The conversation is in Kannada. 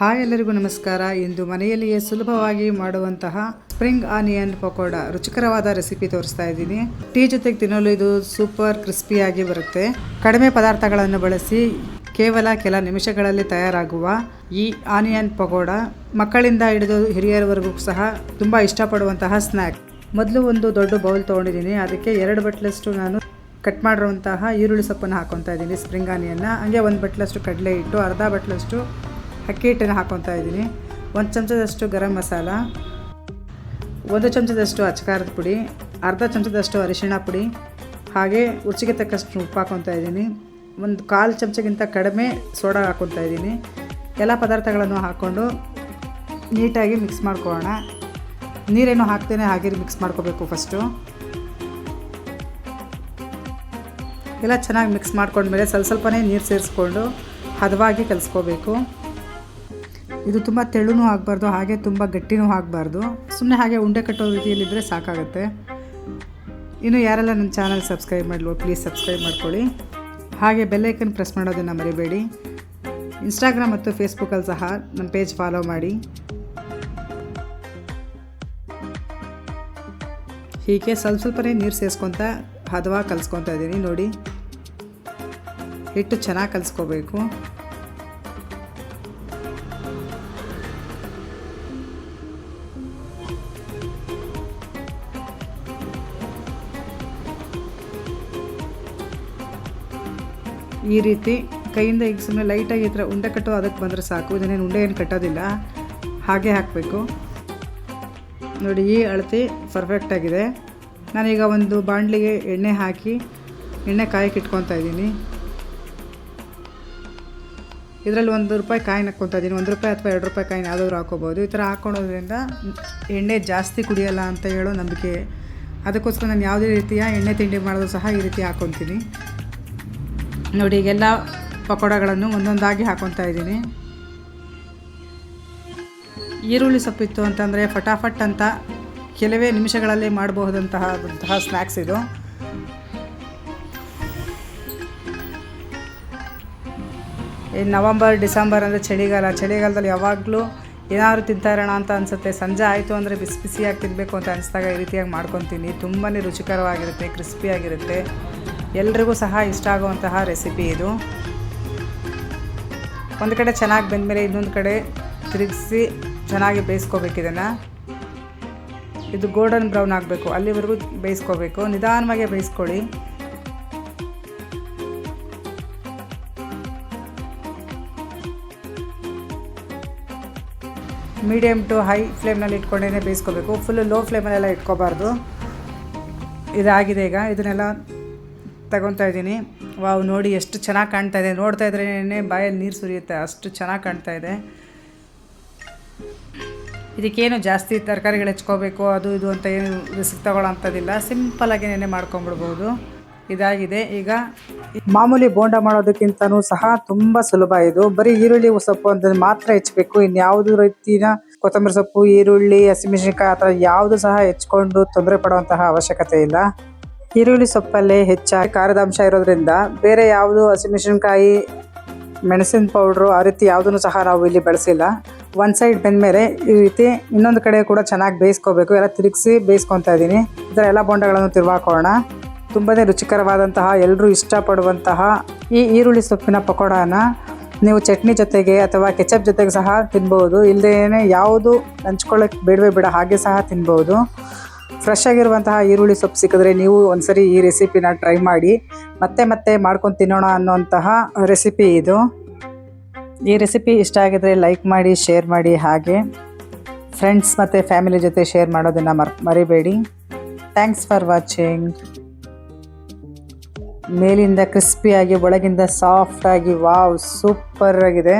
ಹಾಯ್ ಎಲ್ಲರಿಗೂ ನಮಸ್ಕಾರ. ಇಂದು ಮನೆಯಲ್ಲಿಯೇ ಸುಲಭವಾಗಿ ಮಾಡುವಂತಹ ಸ್ಪ್ರಿಂಗ್ ಆನಿಯನ್ ಪಕೋಡ ರುಚಿಕರವಾದ ರೆಸಿಪಿ ತೋರಿಸ್ತಾ ಇದ್ದೀನಿ. ಟೀ ಜೊತೆಗೆ ತಿನ್ನಲು ಇದು ಸೂಪರ್ ಕ್ರಿಸ್ಪಿಯಾಗಿ ಬರುತ್ತೆ. ಕಡಿಮೆ ಪದಾರ್ಥಗಳನ್ನು ಬಳಸಿ ಕೇವಲ ಕೆಲ ನಿಮಿಷಗಳಲ್ಲಿ ತಯಾರಾಗುವ ಈ ಆನಿಯನ್ ಪಕೋಡ ಮಕ್ಕಳಿಂದ ಹಿಡಿದು ಹಿರಿಯರವರೆಗೂ ಸಹ ತುಂಬ ಇಷ್ಟಪಡುವಂತಹ ಸ್ನ್ಯಾಕ್ ಮೊದಲು ಒಂದು ದೊಡ್ಡ ಬೌಲ್ ತೊಗೊಂಡಿದ್ದೀನಿ. ಅದಕ್ಕೆ ಎರಡು ಬಟ್ಲಷ್ಟು ನಾನು ಕಟ್ ಮಾಡಿರುವಂತಹ ಈರುಳ್ಳಿ ಸೊಪ್ಪನ್ನು ಹಾಕೊತಾ ಇದ್ದೀನಿ ಸ್ಪ್ರಿಂಗ್ ಆನಿಯನ್ನ. ಹಂಗೆ ಒಂದು ಬಟ್ಲಷ್ಟು ಕಡಲೆ ಇಟ್ಟು ಅರ್ಧ ಬಟ್ಲಷ್ಟು ಅಕ್ಕಿ ಹಿಟ್ಟನ್ನು ಹಾಕೊತಾ ಇದ್ದೀನಿ. ಒಂದು ಚಮಚದಷ್ಟು ಗರಂ ಮಸಾಲ, ಒಂದು ಚಮಚದಷ್ಟು ಅಚ್ಚಕಾರದ ಪುಡಿ, ಅರ್ಧ ಚಮಚದಷ್ಟು ಅರಿಶಿಣ ಪುಡಿ, ಹಾಗೆ ರುಚಿಗೆ ತಕ್ಕಷ್ಟು ಉಪ್ಪು ಹಾಕೊತಾ ಇದ್ದೀನಿ. ಒಂದು ಕಾಲು ಚಮಚಗಿಂತ ಕಡಿಮೆ ಸೋಡಾ ಹಾಕೊತಾ ಇದ್ದೀನಿ. ಎಲ್ಲ ಪದಾರ್ಥಗಳನ್ನು ಹಾಕ್ಕೊಂಡು ನೀಟಾಗಿ ಮಿಕ್ಸ್ ಮಾಡ್ಕೊಳ್ಳೋಣ. ನೀರೇನು ಹಾಕ್ತೇನೆ ಹಾಗೆ ಮಿಕ್ಸ್ ಮಾಡ್ಕೋಬೇಕು ಫಸ್ಟು ಎಲ್ಲ ಚೆನ್ನಾಗಿ ಮಿಕ್ಸ್ ಮಾಡ್ಕೊಂಡ್ಮೇಲೆ ಸ್ವಲ್ಪ ಸ್ವಲ್ಪನೇ ನೀರು ಸೇರಿಸ್ಕೊಂಡು ಹದವಾಗಿ ಕಲಿಸ್ಕೋಬೇಕು. ಇದು ತುಂಬ ತೆಳುನೂ ಆಗಬಾರ್ದು, ಹಾಗೆ ತುಂಬ ಗಟ್ಟಿನೂ ಆಗಬಾರ್ದು. ಸುಮ್ಮನೆ ಹಾಗೆ ಉಂಡೆ ಕಟ್ಟೋ ರೀತಿಯಲ್ಲಿದ್ದರೆ ಸಾಕಾಗುತ್ತೆ. ಇನ್ನು ಯಾರೆಲ್ಲ ನನ್ನ ಚಾನಲ್ ಸಬ್ಸ್ಕ್ರೈಬ್ ಮಾಡಲು ಪ್ಲೀಸ್ ಸಬ್ಸ್ಕ್ರೈಬ್ ಮಾಡ್ಕೊಳ್ಳಿ. ಹಾಗೆ ಬೆಲ್ಲೈಕನ್ ಪ್ರೆಸ್ ಮಾಡೋದನ್ನು ಮರಿಬೇಡಿ. ಇನ್ಸ್ಟಾಗ್ರಾಮ್ ಮತ್ತು ಫೇಸ್ಬುಕ್ಕಲ್ಲಿ ಸಹ ನಮ್ಮ ಪೇಜ್ ಫಾಲೋ ಮಾಡಿ. ಹೀಗೆ ಸ್ವಲ್ಪ ಸ್ವಲ್ಪನೇ ನೀರು ಸೇರಿಸ್ಕೊತ ಹದವಾಗಿ ಕಲಿಸ್ಕೊತಾ ಇದ್ದೀನಿ ನೋಡಿ. ಹಿಟ್ಟು ಚೆನ್ನಾಗಿ ಕಲಿಸ್ಕೋಬೇಕು. ಈ ರೀತಿ ಕೈಯಿಂದ ಈಗ ಸುಮ್ಮನೆ ಲೈಟಾಗಿ ಈ ಥರ ಉಂಡೆ ಕಟ್ಟೋ ಅದಕ್ಕೆ ಬಂದರೆ ಸಾಕು. ಇದನ್ನೇನು ಉಂಡೆ ಏನು ಕಟ್ಟೋದಿಲ್ಲ. ಹಾಗೆ ಹಾಕಬೇಕು. ನೋಡಿ, ಈ ಅಳತಿ ಪರ್ಫೆಕ್ಟಾಗಿದೆ ನಾನೀಗ ಒಂದು ಬಾಣಲಿಗೆ ಎಣ್ಣೆ ಹಾಕಿ ಎಣ್ಣೆ ಕಾಯಕ್ಕೆ ಇಟ್ಕೊತಾ ಇದ್ದೀನಿ. ಇದರಲ್ಲಿ ಒಂದು ರೂಪಾಯಿ ಕಾಯಿನ ಹಾಕ್ಕೊತಾ ಇದ್ದೀನಿ. ಒಂದು ರೂಪಾಯಿ ಅಥವಾ ಎರಡು ರೂಪಾಯಿ ಕಾಯಿನ ಯಾವುದಾದ್ರು ಹಾಕೋಬೋದು ಈ ಥರ ಹಾಕ್ಕೊಳೋದ್ರಿಂದ ಎಣ್ಣೆ ಜಾಸ್ತಿ ಕುಡಿಯಲ್ಲ ಅಂತ ಹೇಳೋ ನಂಬಿಕೆ. ಅದಕ್ಕೋಸ್ಕರ ನಾನು ಯಾವುದೇ ರೀತಿಯ ಎಣ್ಣೆ ತಿಂಡಿ ಮಾಡೋದು ಸಹ ಈ ರೀತಿ ಹಾಕ್ಕೊತೀನಿ. ನೋಡಿ, ಈಗೆಲ್ಲ ಪಕೋಡಗಳನ್ನು ಒಂದೊಂದಾಗಿ ಹಾಕೊತಾ ಇದ್ದೀನಿ. ಈರುಳ್ಳಿ ಸೊಪ್ಪಿತ್ತು ಅಂತಂದರೆ ಫಟಾಫಟ್ ಅಂತ ಕೆಲವೇ ನಿಮಿಷಗಳಲ್ಲಿ ಮಾಡಬಹುದಂತಹ ಅಂತಹ ಸ್ನ್ಯಾಕ್ಸ್ ಇದು ನವಂಬರ್, ಡಿಸೆಂಬರ್ ಅಂದರೆ ಚಳಿಗಾಲ. ಚಳಿಗಾಲದಲ್ಲಿ ಯಾವಾಗಲೂ ಏನಾದ್ರು ತಿಂತಾ ಇರೋಣ ಅಂತ ಅನಿಸುತ್ತೆ. ಸಂಜೆ ಆಯಿತು ಅಂದರೆ ಬಿಸಿ ಬಿಸಿಯಾಗಿ ತಿನ್ನಬೇಕು ಅಂತ ಅನಿಸ್ದಾಗ ಈ ರೀತಿಯಾಗಿ ಮಾಡ್ಕೊತೀನಿ. ತುಂಬಾ ರುಚಿಕರವಾಗಿರುತ್ತೆ, ಕ್ರಿಸ್ಪಿಯಾಗಿರುತ್ತೆ. ಎಲ್ರಿಗೂ ಸಹ ಇಷ್ಟ ಆಗುವಂತಹ ರೆಸಿಪಿ ಇದು. ಒಂದು ಕಡೆ ಚೆನ್ನಾಗಿ ಬೆಂದಮೇಲೆ ಇನ್ನೊಂದು ಕಡೆ ತಿರುಗಿಸಿ ಚೆನ್ನಾಗಿ ಬೇಯಿಸ್ಕೋಬೇಕು ಇದನ್ನು. ಇದು ಗೋಲ್ಡನ್ ಬ್ರೌನ್ ಆಗಬೇಕು, ಅಲ್ಲಿವರೆಗೂ ಬೇಯಿಸ್ಕೋಬೇಕು. ನಿಧಾನವಾಗಿ ಬೇಯಿಸ್ಕೊಳ್ಳಿ. ಮೀಡಿಯಮ್ ಟು ಹೈ ಫ್ಲೇಮ್ನಲ್ಲಿ ಇಟ್ಕೊಂಡೇ ಬೇಯಿಸ್ಕೋಬೇಕು. ಫುಲ್ಲು ಲೋ ಫ್ಲೇಮಲ್ಲೆಲ್ಲ ಇಟ್ಕೋಬಾರ್ದು. ಇದಾಗಿದೆ ಈಗ. ಇದನ್ನೆಲ್ಲ ತಗೊತಾ ಇದ್ದೀನಿ. ವಾವ್, ನೋಡಿ ಎಷ್ಟು ಚೆನ್ನಾಗಿ ಕಾಣ್ತಾ ಇದೆ. ನೋಡ್ತಾ ಇದ್ರೇ ಬಾಯಲ್ಲಿ ನೀರು ಸುರಿಯುತ್ತೆ. ಅಷ್ಟು ಚೆನ್ನಾಗಿ ಕಾಣ್ತಾ ಇದೆ. ಇದಕ್ಕೇನು ಜಾಸ್ತಿ ತರಕಾರಿಗಳು ಹೆಚ್ಕೋಬೇಕು, ಅದು ಇದು ಅಂತ ಏನು ರಿಸ್ಕ್ ತಗೊಳ್ಳೋ ಅಂಥದ್ದಿಲ್ಲ. ಸಿಂಪಲಾಗಿ ನೆನೆ ಮಾಡ್ಕೊಂಬಿಡ್ಬೋದು. ಇದಾಗಿದೆ. ಈಗ ಮಾಮೂಲಿ ಬೋಂಡ ಮಾಡೋದಕ್ಕಿಂತನೂ ಸಹ ತುಂಬ ಸುಲಭ ಇದು. ಬರೀ ಈರುಳ್ಳಿ ಸೊಪ್ಪು ಅಂತ ಮಾತ್ರ ಹೆಚ್ಚಬೇಕು ಇನ್ಯಾವುದು ರೀತಿಯ ಕೊತ್ತಂಬರಿ ಸೊಪ್ಪು, ಈರುಳ್ಳಿ ಹಸಿಮೆಣಸಿನ್ಕಾಯಿ ಆ ಥರ ಯಾವುದು ಸಹ ಹೆಚ್ಕೊಂಡು ತೊಂದರೆ ಪಡುವಂತಹ ಅವಶ್ಯಕತೆ ಇಲ್ಲ. ಈರುಳ್ಳಿ ಸೊಪ್ಪಲ್ಲೇ ಹೆಚ್ಚಾಗಿ ಖಾರದ ಅಂಶ ಇರೋದ್ರಿಂದ ಬೇರೆ ಯಾವುದು ಹಸಿಮೆಣಸಿನ್ಕಾಯಿ ಮೆಣಸಿನ ಪೌಡ್ರು ಆ ರೀತಿ ಯಾವುದನ್ನು ಸಹ ನಾವು ಇಲ್ಲಿ ಬಳಸಿಲ್ಲ. ಒಂದು ಸೈಡ್ ಬೆಂದಮೇಲೆ ಈ ರೀತಿ ಇನ್ನೊಂದು ಕಡೆ ಕೂಡ ಚೆನ್ನಾಗಿ ಬೇಯಿಸ್ಕೋಬೇಕು. ಎಲ್ಲ ತಿರುಗಿಸಿ ಬೇಯಿಸ್ಕೊತಾ ಇದ್ದೀನಿ. ಈ ಥರ ಎಲ್ಲ ಬೊಂಡಗಳನ್ನು ತಿರುವಾಕೋಣ ತುಂಬಾ ರುಚಿಕರವಾದಂತಹ ಎಲ್ಲರೂ ಇಷ್ಟಪಡುವಂತಹ ಈ ಈರುಳ್ಳಿ ಸೊಪ್ಪಿನ ಪಕೋಡಾನ ನೀವು ಚಟ್ನಿ ಜೊತೆಗೆ ಅಥವಾ ಕೆಚಪ್ ಜೊತೆಗೆ ಸಹ ತಿನ್ಬೋದು. ಇಲ್ಲದೇ ಯಾವುದು ಹಂಚ್ಕೊಳ್ಳೋಕೆ ಬೇಡವೇ ಬೇಡ, ಹಾಗೆ ಸಹ ತಿನ್ಬೋದು. ಫ್ರೆಶ್ ಆಗಿರುವಂತಹ ಈರುಳ್ಳಿ ಸೊಪ್ಪು ಸಿಕ್ಕಿದ್ರೆ ನೀವು ಒಂದ್ಸರಿ ಈ ರೆಸಿಪಿನ ಟ್ರೈ ಮಾಡಿ, ಮತ್ತೆ ಮತ್ತೆ ಮಾಡ್ಕೊಂಡು ತಿನ್ನೋಣ ಅನ್ನೋಂತಹ ರೆಸಿಪಿ ಇದು. ಈ ರೆಸಿಪಿ ಇಷ್ಟ ಆಗಿದ್ರೆ ಲೈಕ್ ಮಾಡಿ ಶೇರ್ ಮಾಡಿ, ಹಾಗೆ ಫ್ರೆಂಡ್ಸ್ ಮತ್ತು ಫ್ಯಾಮಿಲಿ ಜೊತೆ ಶೇರ್ ಮಾಡೋದನ್ನು ಮರ್, ಮರಿಬೇಡಿ. ಥ್ಯಾಂಕ್ಸ್ ಫಾರ್ ವಾಚಿಂಗ್ ಮೇಲಿಂದ ಕ್ರಿಸ್ಪಿಯಾಗಿ ಒಳಗಿಂದ ಸಾಫ್ಟಾಗಿ ವಾವ್ ಸೂಪರ್ ಆಗಿದೆ.